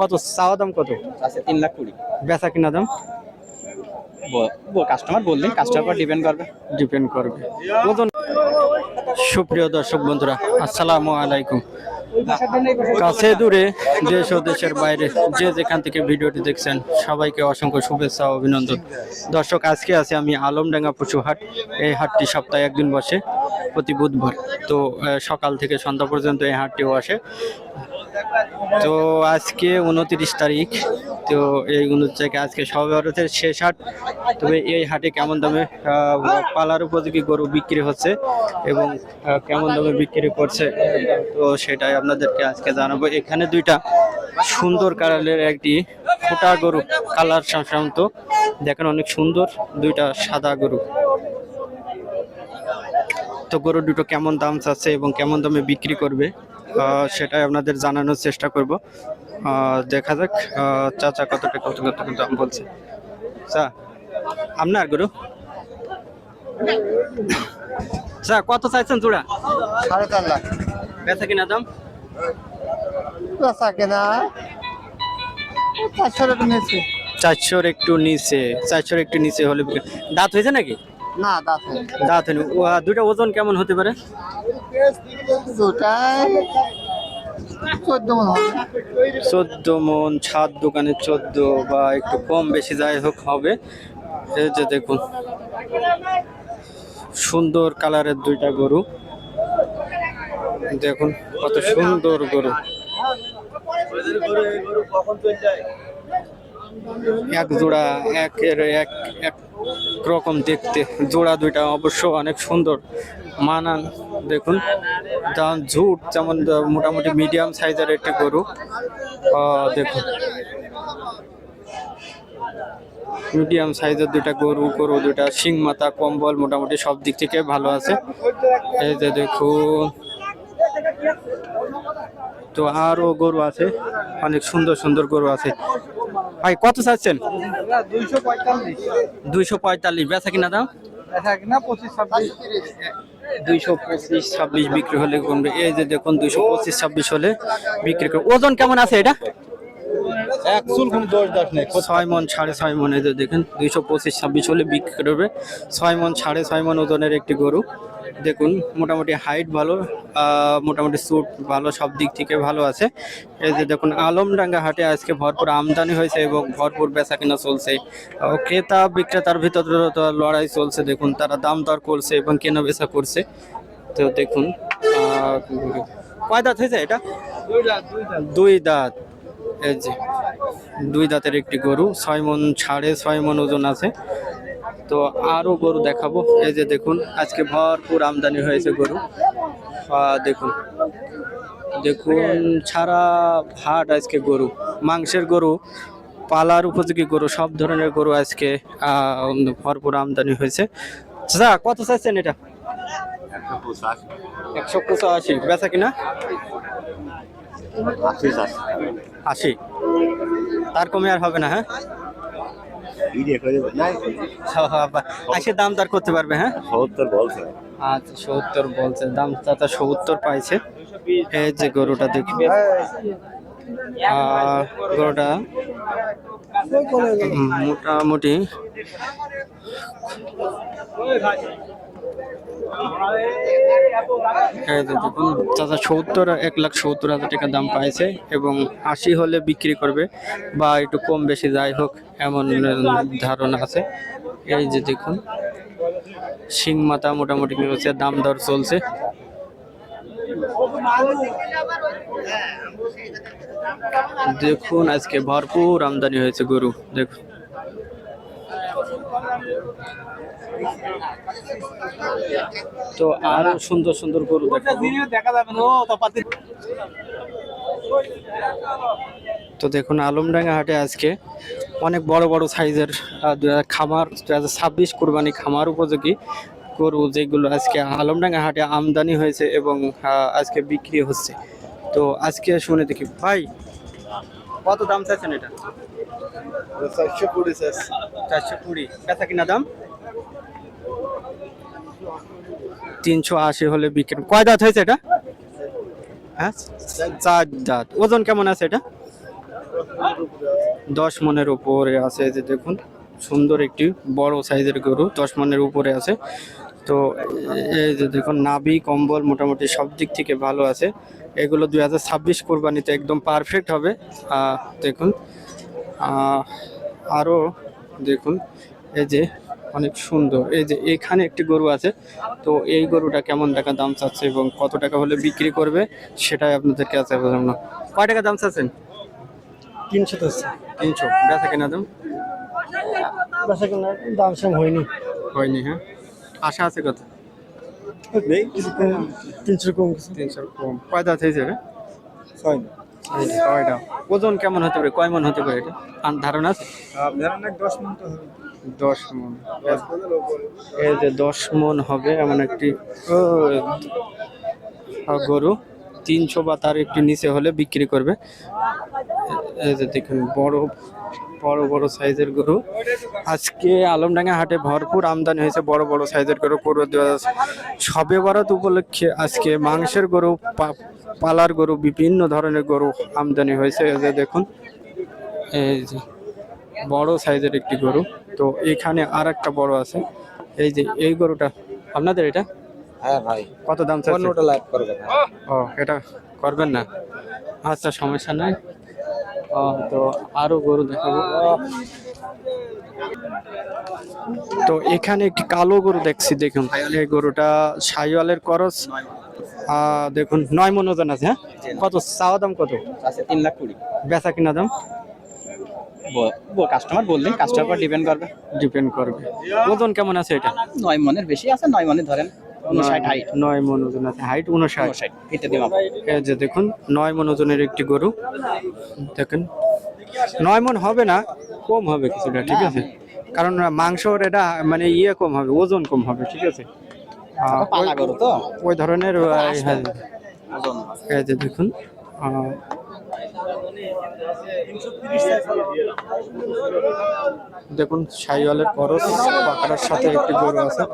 কত? চাওয়া দাম কত? আছে তিন লাখ কুড়ি। বেচা কিনা দাম? কাস্টমার বললেন কাস্টমার ডিপেন্ড করবে। ডিপেন্ড করবে। ওজন সুপ্রিয় দর্শক বন্ধুরা আসসালামু আলাইকুম। কাছে দূরে দেশ ও দেশের বাইরে যে যেখান থেকে ভিডিওটি দেখছেন সবাইকে অসংখ্য শুভেচ্ছা ও অভিনন্দন। দর্শক আজকে আছে আমি আলমডাঙ্গা পশু হাট। এই হাটটি সপ্তাহে একদিন বসে প্রতি বুধবার। তো সকাল থেকে সন্ধ্যা পর্যন্ত এই হাটটিও আসে। তো আজকে উনত্রিশ তারিখ, তো এই তারিখে আজকে সবে ভারতের শেষ হাট। তবে এই হাটে কেমন দামে পালার উপযোগী গরু বিক্রি হচ্ছে এবং কেমন দামে বিক্রি করছে, তো সেটাই আপনাদেরকে আজকে জানাব। এখানে দুইটা সুন্দর কালারের একটি ফোটা গরু, কালার সাধারণত দেখেন অনেক সুন্দর, দুইটা সাদা গরু। তো গরু দুটো কেমন দাম চাচ্ছে এবং কেমন দামে বিক্রি করবে? সেটাই আপনাদের জানানোর চেষ্টা করব। দেখা যাক চাচা কত টাকা কত কত দাম বলছে। চা আপনার গরু? চা কত চাইছেন জোড়া? সাড়ে চার লাখ। বেচা কিনা দাম? বেচা কেনা? চারশো টাকা নিয়েছি চারশোর একটু নিচে চারশোর একটু নিচে হলে দাঁত হয়েছে নাকি? না দাঁত। দাঁত হয়নি। দুইটা ওজন কেমন হতে পারে? মন চোদ্দ মন, ছাদ দোকানে চোদ্দ বা একটু কম বেশি যাই হোক হবে। এই যে দেখুন, সুন্দর কালারের দুইটা গরু। দেখুন, কত সুন্দর গরু। এক জোড়া, একের এক এক রকম দেখতে। জোড়া দুইটা অবশ্য অনেক সুন্দর। মানান দেখুন যেমন ঝুট যেমন মোটামুটি মিডিয়াম সাইজের একটি গরু দেখুন। মিডিয়াম সাইজের দুটা গরু গরু দুটা শিং মাথা কম্বল মোটামুটি সব দিক থেকে ভালো আছে। এই যে দেখুন তো আরও গরু আছে অনেক সুন্দর সুন্দর গরু আছে। ভাই কত চাচ্ছেন? দুইশো পঁয়তাল্লিশ। দুইশো পঁয়তাল্লিশ বেচা কিনা দাম? বেচা কিনা পঁচিশ ছাব্বিশ। দুইশো পঁচিশ ছাব্বিশ বিক্রি হলে কমবে এই যে দেখুন দুইশো পঁচিশ ছাব্বিশ হলে বিক্রি করবে ওজন কেমন আছে এটা? ছয় মন সাড়ে ছয় মন এই যে দেখেন দুইশো পঁচিশ ছাব্বিশ হলে বিক্রি করবে। ছয় মন সাড়ে ছয় মন ওজনের একটি গরু। দেখুন মোটামুটি হাইট ভালো মোটামুটি স্যুট ভালো সব দিক থেকে ভালো আছে। এই যে দেখুন আলমডাঙ্গা হাটে আজকে ভরপুর আমদানি হয়েছে এবং ভরপুর বেচা কিনা চলছে। ক্রেতা বিক্রেতার ভিতরে লড়াই চলছে দেখুন তারা দাম দর করছে এবং কেনা বেচা করছে। তো দেখুন কয় দাঁত হয়েছে এটা? দুই দাঁত। এই যে দুই দাঁতের একটি গরু ছয় মন সাড়ে ছয় মন ওজন আছে। তো আরও গরু দেখাবো। এই যে দেখুন আজকে ভরপুর আমদানি হয়েছে গরু। দেখুন। দেখুন সারা হাট আজকে গরু মাংসের গরু পালার উপযোগী গরু সব ধরনের গরু আজকে ভরপুর আমদানি হয়েছে। যা কত চাইছেন এটা? একশো পঁচাশি। বেচা কিনা? আশি। তার কমে আর হবে না হ্যাঁ? আশি দাম তার করতে পারবে হ্যাঁ? সত্তর বলছে। আচ্ছা সত্তর বলছে। দাম চাচা সত্তর পাইছে। এই যে গরুটা দেখবি আহ, গরুটা মোটামুটি দেখুন, চাচা সত্তর, এক লাখ সত্তর হাজার টাকা দাম পাইছে এবং আশি হলে বিক্রি করবে বা একটু কম বেশি যাই হোক, এমন ধারণা আছে। এই যে দেখুন, শিং মাথা মোটামুটি হচ্ছে, দাম দর চলছে। দেখুন, আজকে ভরপুর আমদানি হয়েছে গরু, দেখুন। তো আরও সুন্দর সুন্দর গরু দেখা। যাবে তো দেখুন আলমডাঙ্গা হাটে আজকে অনেক বড় বড় সাইজের খামার দু হাজার ছাব্বিশ কোরবানি খামার উপযোগী গরু যেগুলো আজকে আলমডাঙ্গা হাটে আমদানি হয়েছে এবং আজকে বিক্রি হচ্ছে। তো আজকে শুনে দেখি ভাই কত দাম চাইছেন এটা? চারশো কুড়ি শেষ চারশো কুড়ি। বেচা কিনা দাম? তিনশো আশি হলে বিক্রি। কয় দাঁত হয়েছে এটা? হ্যাঁ? চার। দাঁত। ওজন কেমন আছে এটা? দশ মনের উপরে আছে যে দেখুন। সুন্দর একটি বড় সাইজের গরু দশ মনের উপরে আছে। তো এই যে দেখুন নাভি কম্বল মোটামুটি সব দিক থেকে ভালো আছে। এগুলো দুই হাজার ছাব্বিশ কোরবানিতে একদম পারফেক্ট হবে। আহ, দেখুন আরও দেখুন এই যে অনেক সুন্দর। এই যে এখানে একটি গরু আছে তো এই গরুটা কেমন টাকা দাম চাচ্ছে এবং কত টাকা হলে বিক্রি করবে সেটাই আপনাদের কাছে না। কয় টাকা দাম চাচ্ছেন? তিনশো তো তিনশো। বেচা কেনা দাম? বেচা দাম সেম হয়নি। হয়নি হ্যাঁ? আশা আছে কত? তিনশো কম। তিনশো কম। কয় দাঁত হয়েছে ছয়। ওজন কেমন হতে পারে? কয় মন হতে পারে এটা? ধারণা আছে? দশ মন। এই যে দশ মন হবে এমন একটি গরু। তিনশো বা তার একটু নিচে হলে বিক্রি করবে। এই যে দেখুন, বড় বড় বড় সাইজের গরু। আজকে আলমডাঙ্গা হাটে ভরপুর আমদানি হয়েছে বড় বড় সাইজের গরু। দেওয়া সবে বরাত উপলক্ষে আজকে মাংসের গরু পালার গরু বিভিন্ন ধরনের গরু আমদানি হয়েছে। এই যে দেখুন এই যে বড় সাইজের একটি গরু। তো এখানে আর একটা বড় আছে। এই যে এই গরুটা আপনাদের এটা? হ্যাঁ ভাই। কত দাম চাচ্ছে অন্যটা লাইভ করবে ও এটা করবেন না? আচ্ছা সমস্যা নাই। ও তো আরও গরু দেখাবো। তো এখানে একটি কালো গরু দেখছি দেখুন। এই গরুটা সাইওয়ালের করস। দেখুন নয় মন ওজন আছে হ্যাঁ? কত? চাওয়া দাম কত? আছে তিন লাখ কুড়ি। বেচা কিনা দাম? কাস্টমার বললেন কাস্টমার পর ডিপেন্ড করবে। ডিপেন্ড করবে। ওজন কেমন আছে এটা? নয় মনের বেশি আছে নয় মনে ধরেন নয় মন ওজন আছে হাইট উনষাট। উনষাট এই যে দেখুন নয় মন ওজনের একটি গরু। দেখেন নয় মন হবে না কম হবে কিছুটা ঠিক আছে? কারণ মাংসর এটা মানে ইয়ে কম হবে ওজন কম হবে ঠিক আছে? পালা ওই- গরু তো? ওই ধরনের হ্যাঁ, ওজন এই যে দেখুন দেখুন সাইওয়ালের খরচ পাকড়ার সাথে একটি গরু আছে।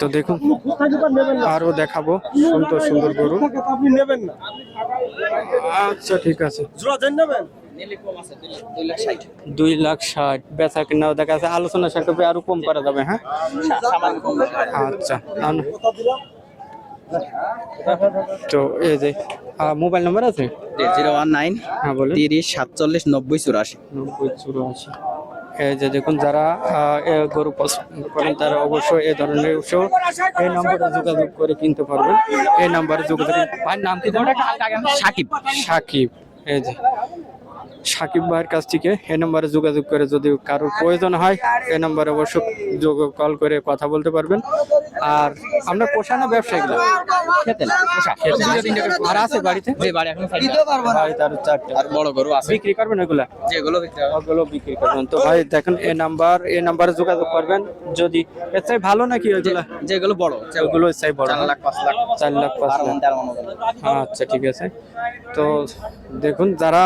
তো দেখুন আরও দেখাবো সুন্দর সুন্দর গরু। আপনি নেবেন না আচ্ছা ঠিক আছে। দুই লাখ ষাট। বেচা কিনাও দেখা যাচ্ছে আলোচনা সাপেক্ষে আরও কম করা যাবে হ্যাঁ? আচ্ছা তো এই যে মোবাইল নাম্বার আছে? জিরো ওয়ান নাইন হ্যাঁ বলে তিরিশ সাতচল্লিশ নব্বই চুরাশি। নব্বই চুরাশি। এই যে দেখুন যারা গরু পছন্দ করেন তারা অবশ্যই এই ধরনের উৎস এই নম্বরে যোগাযোগ করে কিনতে পারবেন। এই নাম্বারে যোগাযোগ ভাইয়ের নাম কি? সাকিব। সাকিব। এই যে সাকিব ভাইয়ের কাছ থেকে এই নম্বরে যোগাযোগ করে যদি কারোর প্রয়োজন হয় এই নম্বরে অবশ্য যোগ কল করে কথা বলতে পারবেন। আর আমরা পোষা। না। ব্যবসায়ীগুলো খেতে আর আছে বাড়িতে? আর বড় গরু আছে। বিক্রি করবেন এগুলা যেগুলো বিক্রি ওগুলো বিক্রি করবেন। তো ভাই দেখেন এই নাম্বার এই নাম্বারে যোগাযোগ করবেন। যদি এর চাই ভালো নাকি ওইগুলা? যেগুলো বড়। ওগুলো চাই বড়। চার লাখ পাঁচ লাখ। চার লাখ পাঁচ লাখ। আচ্ছা ঠিক আছে। তো দেখুন যারা